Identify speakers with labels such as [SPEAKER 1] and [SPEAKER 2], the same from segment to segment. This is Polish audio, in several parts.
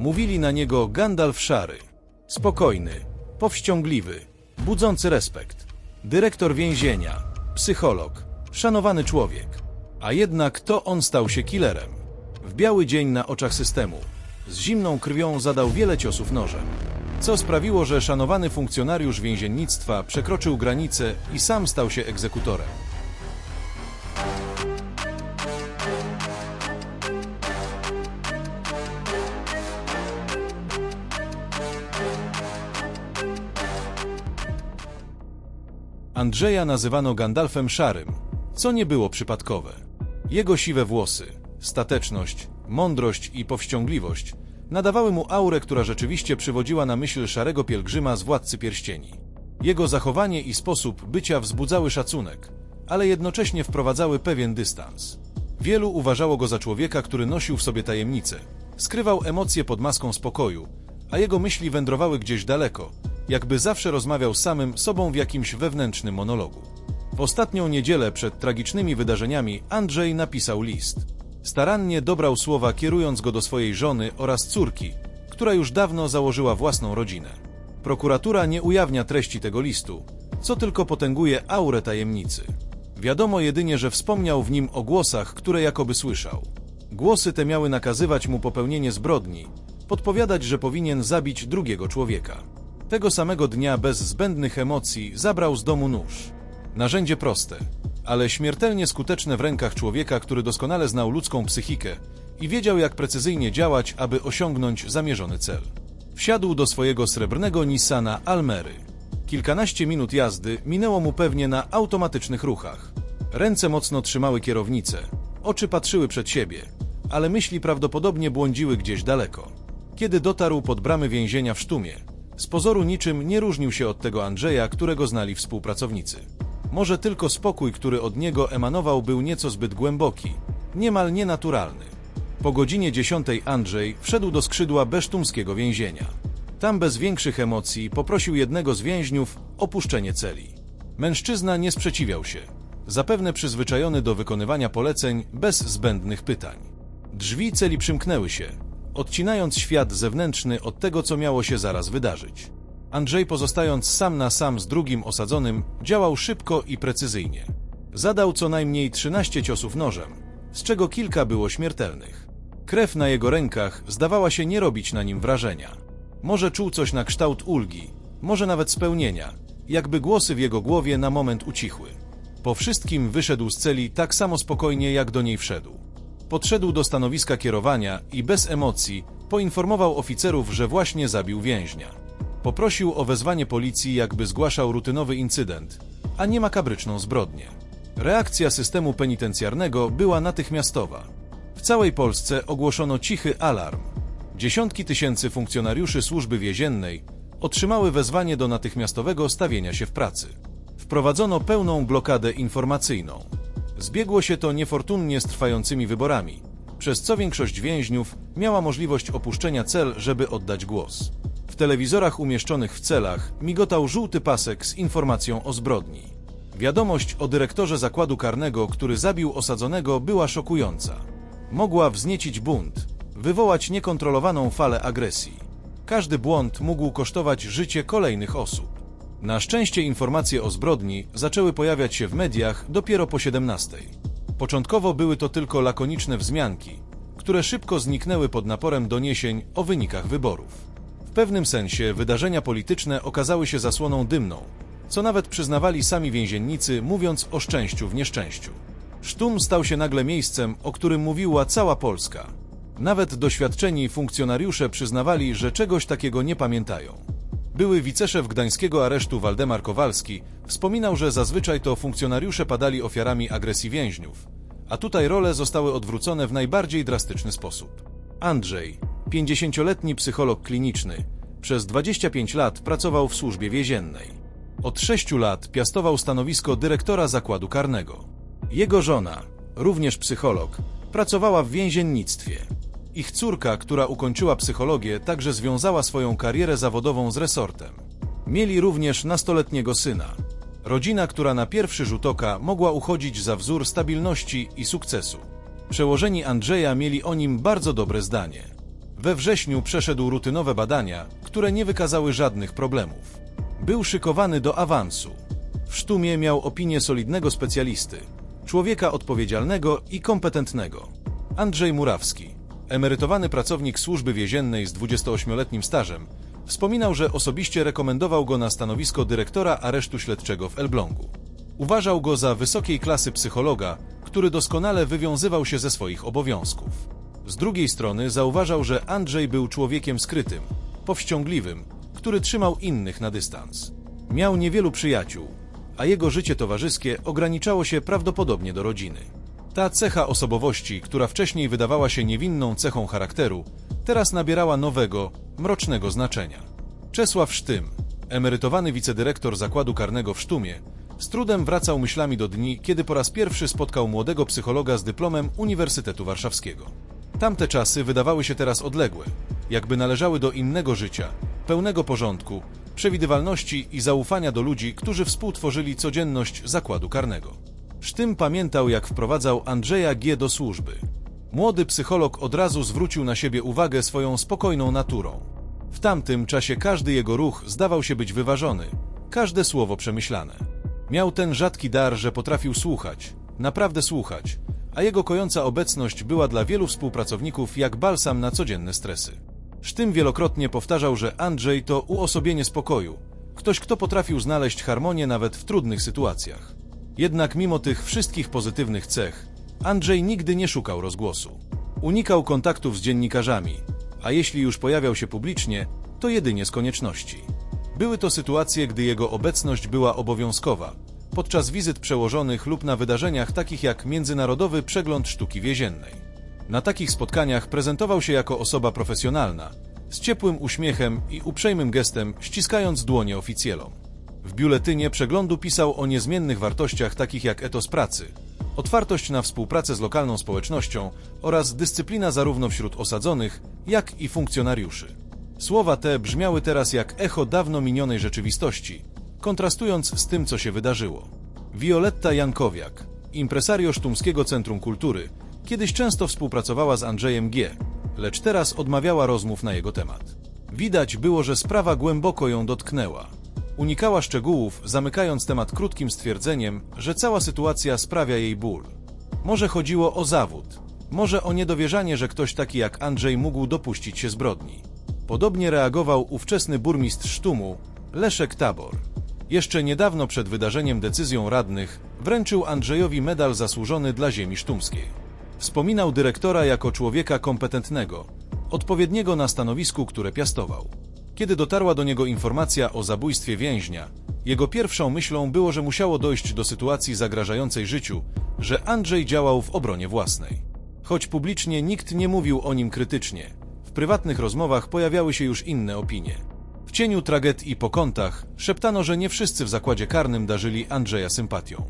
[SPEAKER 1] Mówili na niego Gandalf Szary. Spokojny, powściągliwy, budzący respekt. Dyrektor więzienia, psycholog, szanowany człowiek. A jednak to on stał się killerem. W biały dzień na oczach systemu. Z zimną krwią zadał wiele ciosów nożem. Co sprawiło, że szanowany funkcjonariusz więziennictwa przekroczył granicę i sam stał się egzekutorem. Andrzeja nazywano Gandalfem Szarym, co nie było przypadkowe. Jego siwe włosy, stateczność, mądrość i powściągliwość nadawały mu aurę, która rzeczywiście przywodziła na myśl szarego pielgrzyma z Władcy Pierścieni. Jego zachowanie i sposób bycia wzbudzały szacunek, ale jednocześnie wprowadzały pewien dystans. Wielu uważało go za człowieka, który nosił w sobie tajemnice, skrywał emocje pod maską spokoju, a jego myśli wędrowały gdzieś daleko, jakby zawsze rozmawiał samym sobą w jakimś wewnętrznym monologu. W ostatnią niedzielę przed tragicznymi wydarzeniami Andrzej napisał list. Starannie dobrał słowa, kierując go do swojej żony oraz córki, która już dawno założyła własną rodzinę. Prokuratura nie ujawnia treści tego listu, co tylko potęguje aurę tajemnicy. Wiadomo jedynie, że wspomniał w nim o głosach, które jakoby słyszał. Głosy te miały nakazywać mu popełnienie zbrodni, podpowiadać, że powinien zabić drugiego człowieka. Tego samego dnia bez zbędnych emocji zabrał z domu nóż. Narzędzie proste, ale śmiertelnie skuteczne w rękach człowieka, który doskonale znał ludzką psychikę i wiedział, jak precyzyjnie działać, aby osiągnąć zamierzony cel. Wsiadł do swojego srebrnego Nissana Almery. Kilkanaście minut jazdy minęło mu pewnie na automatycznych ruchach. Ręce mocno trzymały kierownicę, oczy patrzyły przed siebie, ale myśli prawdopodobnie błądziły gdzieś daleko. Kiedy dotarł pod bramy więzienia w Sztumie, z pozoru niczym nie różnił się od tego Andrzeja, którego znali współpracownicy. Może tylko spokój, który od niego emanował, był nieco zbyt głęboki, niemal nienaturalny. Po godzinie dziesiątej Andrzej wszedł do skrzydła besztumskiego więzienia. Tam bez większych emocji poprosił jednego z więźniów o puszczenie celi. Mężczyzna nie sprzeciwiał się, zapewne przyzwyczajony do wykonywania poleceń bez zbędnych pytań. Drzwi celi przymknęły się, odcinając świat zewnętrzny od tego, co miało się zaraz wydarzyć. Andrzej, pozostając sam na sam z drugim osadzonym, działał szybko i precyzyjnie. Zadał co najmniej 13 ciosów nożem, z czego kilka było śmiertelnych. Krew na jego rękach zdawała się nie robić na nim wrażenia. Może czuł coś na kształt ulgi, może nawet spełnienia, jakby głosy w jego głowie na moment ucichły. Po wszystkim wyszedł z celi tak samo spokojnie, jak do niej wszedł. Podszedł do stanowiska kierowania i bez emocji poinformował oficerów, że właśnie zabił więźnia. Poprosił o wezwanie policji, jakby zgłaszał rutynowy incydent, a nie makabryczną zbrodnię. Reakcja systemu penitencjarnego była natychmiastowa. W całej Polsce ogłoszono cichy alarm. Dziesiątki tysięcy funkcjonariuszy służby więziennej otrzymały wezwanie do natychmiastowego stawienia się w pracy. Wprowadzono pełną blokadę informacyjną. Zbiegło się to niefortunnie z trwającymi wyborami, przez co większość więźniów miała możliwość opuszczenia cel, żeby oddać głos. W telewizorach umieszczonych w celach migotał żółty pasek z informacją o zbrodni. Wiadomość o dyrektorze zakładu karnego, który zabił osadzonego, była szokująca. Mogła wzniecić bunt, wywołać niekontrolowaną falę agresji. Każdy błąd mógł kosztować życie kolejnych osób. Na szczęście informacje o zbrodni zaczęły pojawiać się w mediach dopiero po 17. Początkowo były to tylko lakoniczne wzmianki, które szybko zniknęły pod naporem doniesień o wynikach wyborów. W pewnym sensie wydarzenia polityczne okazały się zasłoną dymną, co nawet przyznawali sami więziennicy, mówiąc o szczęściu w nieszczęściu. Sztum stał się nagle miejscem, o którym mówiła cała Polska. Nawet doświadczeni funkcjonariusze przyznawali, że czegoś takiego nie pamiętają. Były wiceszef gdańskiego aresztu Waldemar Kowalski wspominał, że zazwyczaj to funkcjonariusze padali ofiarami agresji więźniów, a tutaj role zostały odwrócone w najbardziej drastyczny sposób. Andrzej, 50-letni psycholog kliniczny, przez 25 lat pracował w służbie więziennej. Od 6 lat piastował stanowisko dyrektora zakładu karnego. Jego żona, również psycholog, pracowała w więziennictwie. Ich córka, która ukończyła psychologię, także związała swoją karierę zawodową z resortem. Mieli również nastoletniego syna. Rodzina, która na pierwszy rzut oka mogła uchodzić za wzór stabilności i sukcesu. Przełożeni Andrzeja mieli o nim bardzo dobre zdanie. We wrześniu przeszedł rutynowe badania, które nie wykazały żadnych problemów. Był szykowany do awansu. W sztumie miał opinię solidnego specjalisty, człowieka odpowiedzialnego i kompetentnego. Andrzej Murawski, emerytowany pracownik służby więziennej z 28-letnim stażem, wspominał, że osobiście rekomendował go na stanowisko dyrektora aresztu śledczego w Elblągu. Uważał go za wysokiej klasy psychologa, który doskonale wywiązywał się ze swoich obowiązków. Z drugiej strony zauważał, że Andrzej był człowiekiem skrytym, powściągliwym, który trzymał innych na dystans. Miał niewielu przyjaciół, a jego życie towarzyskie ograniczało się prawdopodobnie do rodziny. Ta cecha osobowości, która wcześniej wydawała się niewinną cechą charakteru, teraz nabierała nowego, mrocznego znaczenia. Czesław Sztym, emerytowany wicedyrektor zakładu karnego w Sztumie, z trudem wracał myślami do dni, kiedy po raz pierwszy spotkał młodego psychologa z dyplomem Uniwersytetu Warszawskiego. Tamte czasy wydawały się teraz odległe, jakby należały do innego życia, pełnego porządku, przewidywalności i zaufania do ludzi, którzy współtworzyli codzienność zakładu karnego. Sztym pamiętał, jak wprowadzał Andrzeja G. do służby. Młody psycholog od razu zwrócił na siebie uwagę swoją spokojną naturą. W tamtym czasie każdy jego ruch zdawał się być wyważony, każde słowo przemyślane. Miał ten rzadki dar, że potrafił słuchać, naprawdę słuchać, a jego kojąca obecność była dla wielu współpracowników jak balsam na codzienne stresy. Sztym wielokrotnie powtarzał, że Andrzej to uosobienie spokoju, ktoś, kto potrafił znaleźć harmonię nawet w trudnych sytuacjach. Jednak mimo tych wszystkich pozytywnych cech, Andrzej nigdy nie szukał rozgłosu. Unikał kontaktów z dziennikarzami, a jeśli już pojawiał się publicznie, to jedynie z konieczności. Były to sytuacje, gdy jego obecność była obowiązkowa, podczas wizyt przełożonych lub na wydarzeniach takich jak Międzynarodowy Przegląd Sztuki Więziennej. Na takich spotkaniach prezentował się jako osoba profesjonalna, z ciepłym uśmiechem i uprzejmym gestem ściskając dłonie oficjelom. W biuletynie przeglądu pisał o niezmiennych wartościach takich jak etos pracy, otwartość na współpracę z lokalną społecznością oraz dyscyplina zarówno wśród osadzonych, jak i funkcjonariuszy. Słowa te brzmiały teraz jak echo dawno minionej rzeczywistości, kontrastując z tym, co się wydarzyło. Violetta Jankowiak, impresario Sztumskiego Centrum Kultury, kiedyś często współpracowała z Andrzejem G., lecz teraz odmawiała rozmów na jego temat. Widać było, że sprawa głęboko ją dotknęła. Unikała szczegółów, zamykając temat krótkim stwierdzeniem, że cała sytuacja sprawia jej ból. Może chodziło o zawód, może o niedowierzanie, że ktoś taki jak Andrzej mógł dopuścić się zbrodni. Podobnie reagował ówczesny burmistrz Sztumu, Leszek Tabor. Jeszcze niedawno przed wydarzeniem decyzją radnych wręczył Andrzejowi medal zasłużony dla ziemi sztumskiej. Wspominał dyrektora jako człowieka kompetentnego, odpowiedniego na stanowisku, które piastował. Kiedy dotarła do niego informacja o zabójstwie więźnia, jego pierwszą myślą było, że musiało dojść do sytuacji zagrażającej życiu, że Andrzej działał w obronie własnej. Choć publicznie nikt nie mówił o nim krytycznie, w prywatnych rozmowach pojawiały się już inne opinie. W cieniu tragedii po kątach szeptano, że nie wszyscy w zakładzie karnym darzyli Andrzeja sympatią.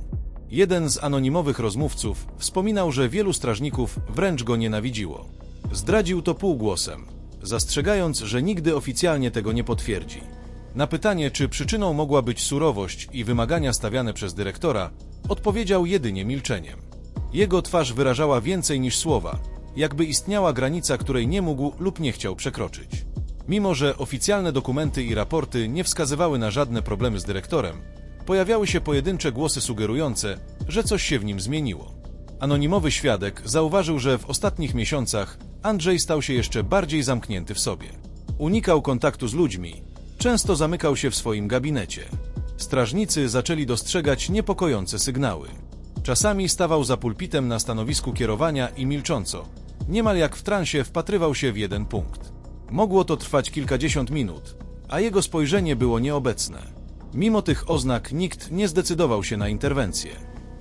[SPEAKER 1] Jeden z anonimowych rozmówców wspominał, że wielu strażników wręcz go nienawidziło. Zdradził to półgłosem, zastrzegając, że nigdy oficjalnie tego nie potwierdzi. Na pytanie, czy przyczyną mogła być surowość i wymagania stawiane przez dyrektora, odpowiedział jedynie milczeniem. Jego twarz wyrażała więcej niż słowa, jakby istniała granica, której nie mógł lub nie chciał przekroczyć. Mimo, że oficjalne dokumenty i raporty nie wskazywały na żadne problemy z dyrektorem, pojawiały się pojedyncze głosy sugerujące, że coś się w nim zmieniło. Anonimowy świadek zauważył, że w ostatnich miesiącach Andrzej stał się jeszcze bardziej zamknięty w sobie. Unikał kontaktu z ludźmi, często zamykał się w swoim gabinecie. Strażnicy zaczęli dostrzegać niepokojące sygnały. Czasami stawał za pulpitem na stanowisku kierowania i milcząco, niemal jak w transie wpatrywał się w jeden punkt. Mogło to trwać kilkadziesiąt minut, a jego spojrzenie było nieobecne. Mimo tych oznak nikt nie zdecydował się na interwencję.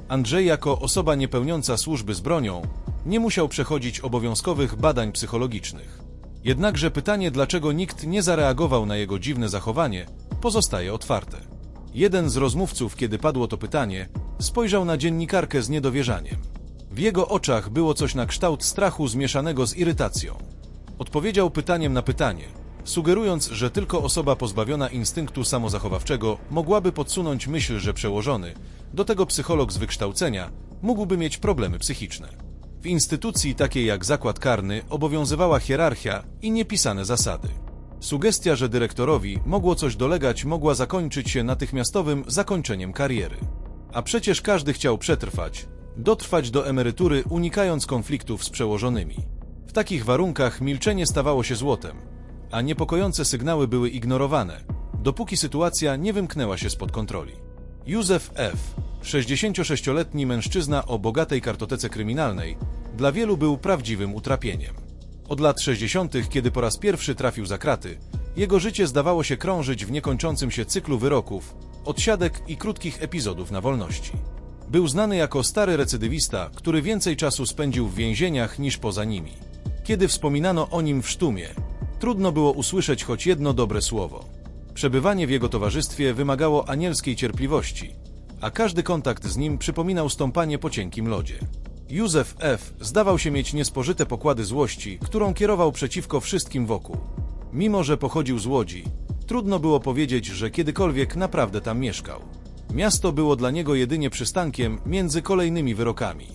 [SPEAKER 1] Andrzej jako osoba niepełniąca służby z bronią nie musiał przechodzić obowiązkowych badań psychologicznych. Jednakże pytanie, dlaczego nikt nie zareagował na jego dziwne zachowanie, pozostaje otwarte. Jeden z rozmówców, kiedy padło to pytanie, spojrzał na dziennikarkę z niedowierzaniem. W jego oczach było coś na kształt strachu zmieszanego z irytacją. Odpowiedział pytaniem na pytanie, sugerując, że tylko osoba pozbawiona instynktu samozachowawczego mogłaby podsunąć myśl, że przełożony, do tego psycholog z wykształcenia, mógłby mieć problemy psychiczne. W instytucji takiej jak zakład karny obowiązywała hierarchia i niepisane zasady. Sugestia, że dyrektorowi mogło coś dolegać, mogła zakończyć się natychmiastowym zakończeniem kariery. A przecież każdy chciał przetrwać, dotrwać do emerytury, unikając konfliktów z przełożonymi. W takich warunkach milczenie stawało się złotem, a niepokojące sygnały były ignorowane, dopóki sytuacja nie wymknęła się spod kontroli. Józef F., 66-letni mężczyzna o bogatej kartotece kryminalnej, dla wielu był prawdziwym utrapieniem. Od lat 60., kiedy po raz pierwszy trafił za kraty, jego życie zdawało się krążyć w niekończącym się cyklu wyroków, odsiadek i krótkich epizodów na wolności. Był znany jako stary recydywista, który więcej czasu spędził w więzieniach niż poza nimi. Kiedy wspominano o nim w sztumie, trudno było usłyszeć choć jedno dobre słowo. Przebywanie w jego towarzystwie wymagało anielskiej cierpliwości, a każdy kontakt z nim przypominał stąpanie po cienkim lodzie. Józef F. zdawał się mieć niespożyte pokłady złości, którą kierował przeciwko wszystkim wokół. Mimo, że pochodził z Łodzi, trudno było powiedzieć, że kiedykolwiek naprawdę tam mieszkał. Miasto było dla niego jedynie przystankiem między kolejnymi wyrokami.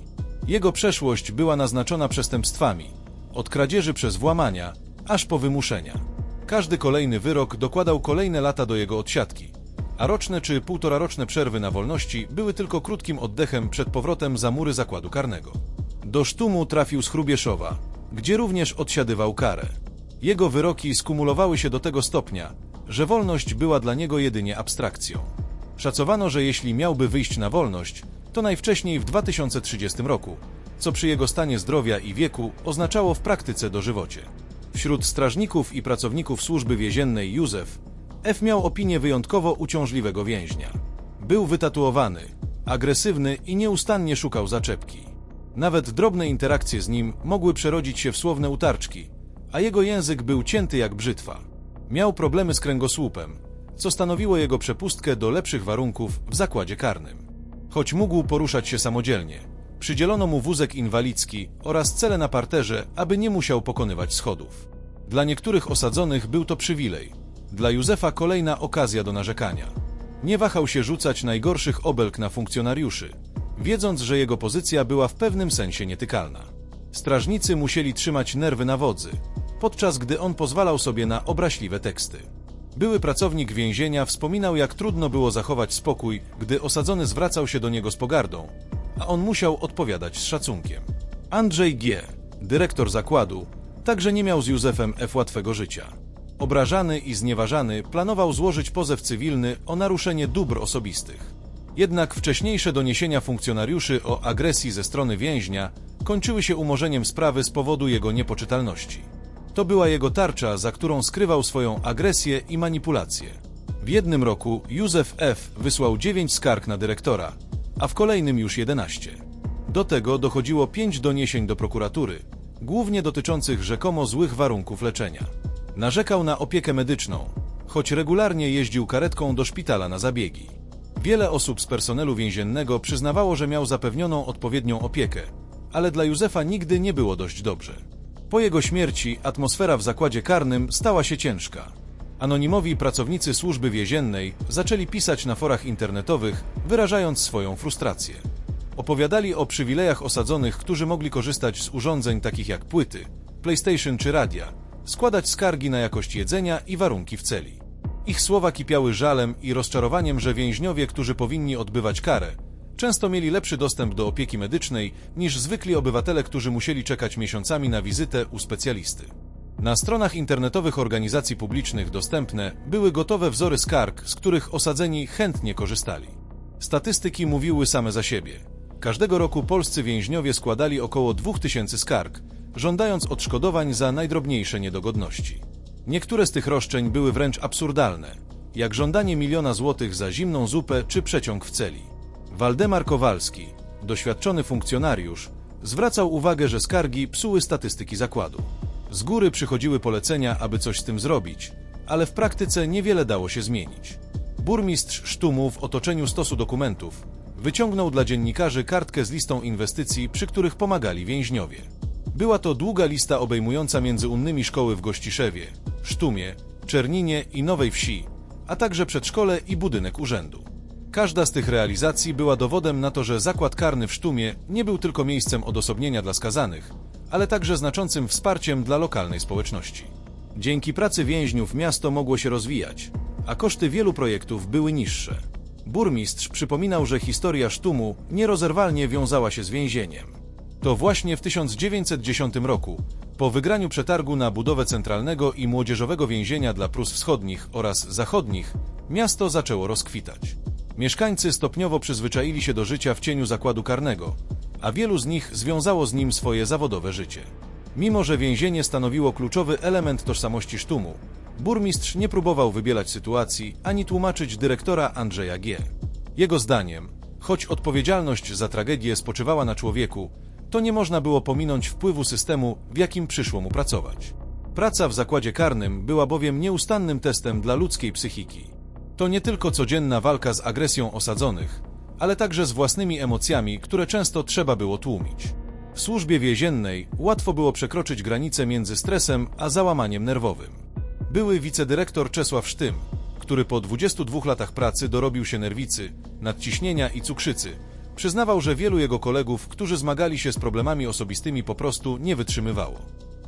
[SPEAKER 1] Jego przeszłość była naznaczona przestępstwami, od kradzieży przez włamania, aż po wymuszenia. Każdy kolejny wyrok dokładał kolejne lata do jego odsiadki, a roczne czy półtoraroczne przerwy na wolności były tylko krótkim oddechem przed powrotem za mury zakładu karnego. Do sztumu trafił z Chrubieszowa, gdzie również odsiadywał karę. Jego wyroki skumulowały się do tego stopnia, że wolność była dla niego jedynie abstrakcją. Szacowano, że jeśli miałby wyjść na wolność, to najwcześniej w 2030 roku, co przy jego stanie zdrowia i wieku oznaczało w praktyce dożywocie. Wśród strażników i pracowników służby więziennej Józef F miał opinię wyjątkowo uciążliwego więźnia. Był wytatuowany, agresywny i nieustannie szukał zaczepki. Nawet drobne interakcje z nim mogły przerodzić się w słowne utarczki, a jego język był cięty jak brzytwa. Miał problemy z kręgosłupem, co stanowiło jego przepustkę do lepszych warunków w zakładzie karnym. Choć mógł poruszać się samodzielnie, przydzielono mu wózek inwalidzki oraz cele na parterze, aby nie musiał pokonywać schodów. Dla niektórych osadzonych był to przywilej, dla Józefa kolejna okazja do narzekania. Nie wahał się rzucać najgorszych obelg na funkcjonariuszy, wiedząc, że jego pozycja była w pewnym sensie nietykalna. Strażnicy musieli trzymać nerwy na wodzy, podczas gdy on pozwalał sobie na obraźliwe teksty. Były pracownik więzienia wspominał, jak trudno było zachować spokój, gdy osadzony zwracał się do niego z pogardą, a on musiał odpowiadać z szacunkiem. Andrzej G., dyrektor zakładu, także nie miał z Józefem F. łatwego życia. Obrażany i znieważany planował złożyć pozew cywilny o naruszenie dóbr osobistych. Jednak wcześniejsze doniesienia funkcjonariuszy o agresji ze strony więźnia kończyły się umorzeniem sprawy z powodu jego niepoczytalności. To była jego tarcza, za którą skrywał swoją agresję i manipulację. W jednym roku Józef F. wysłał 9 skarg na dyrektora, a w kolejnym już 11. Do tego dochodziło 5 doniesień do prokuratury, głównie dotyczących rzekomo złych warunków leczenia. Narzekał na opiekę medyczną, choć regularnie jeździł karetką do szpitala na zabiegi. Wiele osób z personelu więziennego przyznawało, że miał zapewnioną odpowiednią opiekę, ale dla Józefa nigdy nie było dość dobrze. Po jego śmierci atmosfera w zakładzie karnym stała się ciężka. Anonimowi pracownicy służby więziennej zaczęli pisać na forach internetowych, wyrażając swoją frustrację. Opowiadali o przywilejach osadzonych, którzy mogli korzystać z urządzeń takich jak płyty, PlayStation czy radia, składać skargi na jakość jedzenia i warunki w celi. Ich słowa kipiały żalem i rozczarowaniem, że więźniowie, którzy powinni odbywać karę, często mieli lepszy dostęp do opieki medycznej niż zwykli obywatele, którzy musieli czekać miesiącami na wizytę u specjalisty. Na stronach internetowych organizacji publicznych dostępne były gotowe wzory skarg, z których osadzeni chętnie korzystali. Statystyki mówiły same za siebie. Każdego roku polscy więźniowie składali około 2000 skarg, żądając odszkodowań za najdrobniejsze niedogodności. Niektóre z tych roszczeń były wręcz absurdalne, jak żądanie miliona złotych za zimną zupę czy przeciąg w celi. Waldemar Kowalski, doświadczony funkcjonariusz, zwracał uwagę, że skargi psuły statystyki zakładu. Z góry przychodziły polecenia, aby coś z tym zrobić, ale w praktyce niewiele dało się zmienić. Burmistrz Sztumu w otoczeniu stosu dokumentów wyciągnął dla dziennikarzy kartkę z listą inwestycji, przy których pomagali więźniowie. Była to długa lista obejmująca między innymi szkoły w Gościszewie, Sztumie, Czerninie i Nowej Wsi, a także przedszkole i budynek urzędu. Każda z tych realizacji była dowodem na to, że zakład karny w Sztumie nie był tylko miejscem odosobnienia dla skazanych, ale także znaczącym wsparciem dla lokalnej społeczności. Dzięki pracy więźniów miasto mogło się rozwijać, a koszty wielu projektów były niższe. Burmistrz przypominał, że historia Sztumu nierozerwalnie wiązała się z więzieniem. To właśnie w 1910 roku, po wygraniu przetargu na budowę centralnego i młodzieżowego więzienia dla Prus Wschodnich oraz Zachodnich, miasto zaczęło rozkwitać. Mieszkańcy stopniowo przyzwyczaili się do życia w cieniu zakładu karnego, a wielu z nich związało z nim swoje zawodowe życie. Mimo, że więzienie stanowiło kluczowy element tożsamości Sztumu, burmistrz nie próbował wybielać sytuacji ani tłumaczyć dyrektora Andrzeja G. Jego zdaniem, choć odpowiedzialność za tragedię spoczywała na człowieku, to nie można było pominąć wpływu systemu, w jakim przyszło mu pracować. Praca w zakładzie karnym była bowiem nieustannym testem dla ludzkiej psychiki. To nie tylko codzienna walka z agresją osadzonych, ale także z własnymi emocjami, które często trzeba było tłumić. W służbie więziennej łatwo było przekroczyć granicę między stresem a załamaniem nerwowym. Były wicedyrektor Czesław Sztym, który po 22 latach pracy dorobił się nerwicy, nadciśnienia i cukrzycy, przyznawał, że wielu jego kolegów, którzy zmagali się z problemami osobistymi po prostu nie wytrzymywało.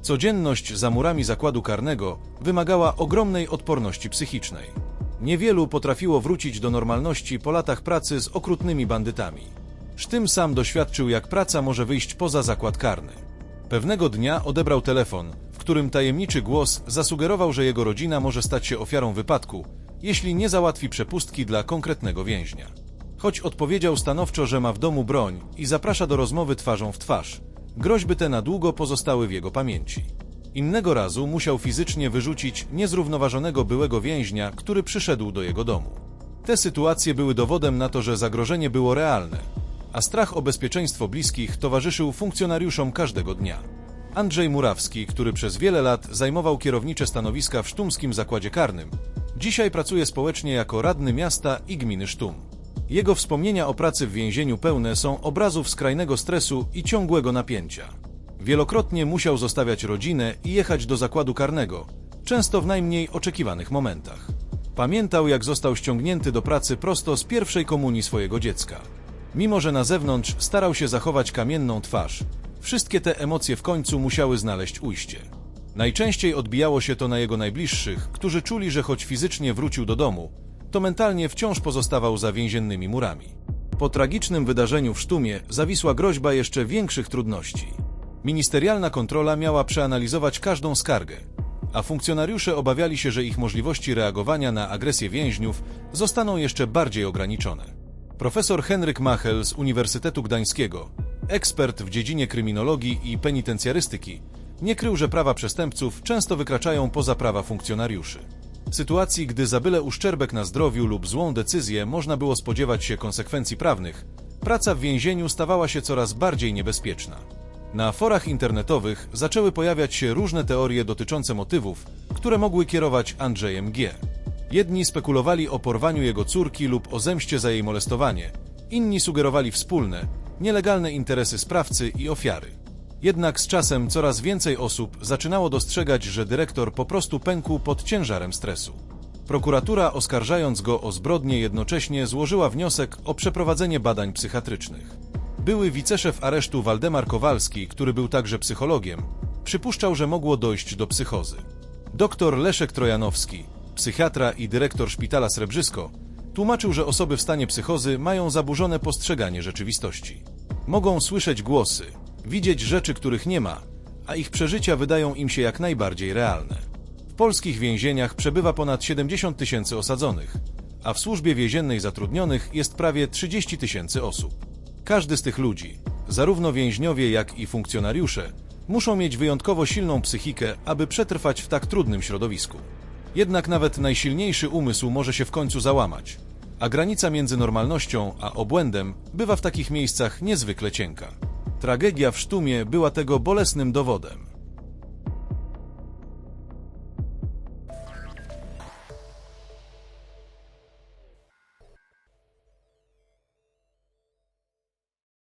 [SPEAKER 1] Codzienność za murami zakładu karnego wymagała ogromnej odporności psychicznej. Niewielu potrafiło wrócić do normalności po latach pracy z okrutnymi bandytami. Sztym sam doświadczył, jak praca może wyjść poza zakład karny. Pewnego dnia odebrał telefon, w którym tajemniczy głos zasugerował, że jego rodzina może stać się ofiarą wypadku, jeśli nie załatwi przepustki dla konkretnego więźnia. Choć odpowiedział stanowczo, że ma w domu broń i zaprasza do rozmowy twarzą w twarz, groźby te na długo pozostały w jego pamięci. Innego razu musiał fizycznie wyrzucić niezrównoważonego byłego więźnia, który przyszedł do jego domu. Te sytuacje były dowodem na to, że zagrożenie było realne, a strach o bezpieczeństwo bliskich towarzyszył funkcjonariuszom każdego dnia. Andrzej Murawski, który przez wiele lat zajmował kierownicze stanowiska w sztumskim zakładzie karnym, dzisiaj pracuje społecznie jako radny miasta i gminy Sztum. Jego wspomnienia o pracy w więzieniu pełne są obrazów skrajnego stresu i ciągłego napięcia. Wielokrotnie musiał zostawiać rodzinę i jechać do zakładu karnego, często w najmniej oczekiwanych momentach. Pamiętał, jak został ściągnięty do pracy prosto z pierwszej komunii swojego dziecka. Mimo, że na zewnątrz starał się zachować kamienną twarz, wszystkie te emocje w końcu musiały znaleźć ujście. Najczęściej odbijało się to na jego najbliższych, którzy czuli, że choć fizycznie wrócił do domu, to mentalnie wciąż pozostawał za więziennymi murami. Po tragicznym wydarzeniu w Sztumie zawisła groźba jeszcze większych trudności. Ministerialna kontrola miała przeanalizować każdą skargę, a funkcjonariusze obawiali się, że ich możliwości reagowania na agresję więźniów zostaną jeszcze bardziej ograniczone. Profesor Henryk Machel z Uniwersytetu Gdańskiego, ekspert w dziedzinie kryminologii i penitencjarystyki, nie krył, że prawa przestępców często wykraczają poza prawa funkcjonariuszy. W sytuacji, gdy za byle uszczerbek na zdrowiu lub złą decyzję można było spodziewać się konsekwencji prawnych, praca w więzieniu stawała się coraz bardziej niebezpieczna. Na forach internetowych zaczęły pojawiać się różne teorie dotyczące motywów, które mogły kierować Andrzejem G. Jedni spekulowali o porwaniu jego córki lub o zemście za jej molestowanie, inni sugerowali wspólne, nielegalne interesy sprawcy i ofiary. Jednak z czasem coraz więcej osób zaczynało dostrzegać, że dyrektor po prostu pękł pod ciężarem stresu. Prokuratura, oskarżając go o zbrodnie, jednocześnie złożyła wniosek o przeprowadzenie badań psychiatrycznych. Były wiceszef aresztu Waldemar Kowalski, który był także psychologiem, przypuszczał, że mogło dojść do psychozy. Doktor Leszek Trojanowski, psychiatra i dyrektor szpitala Srebrzysko, tłumaczył, że osoby w stanie psychozy mają zaburzone postrzeganie rzeczywistości. Mogą słyszeć głosy, widzieć rzeczy, których nie ma, a ich przeżycia wydają im się jak najbardziej realne. W polskich więzieniach przebywa ponad 70 tysięcy osadzonych, a w służbie więziennej zatrudnionych jest prawie 30 tysięcy osób. Każdy z tych ludzi, zarówno więźniowie, jak i funkcjonariusze, muszą mieć wyjątkowo silną psychikę, aby przetrwać w tak trudnym środowisku. Jednak nawet najsilniejszy umysł może się w końcu załamać, a granica między normalnością a obłędem bywa w takich miejscach niezwykle cienka. Tragedia w Sztumie była tego bolesnym dowodem.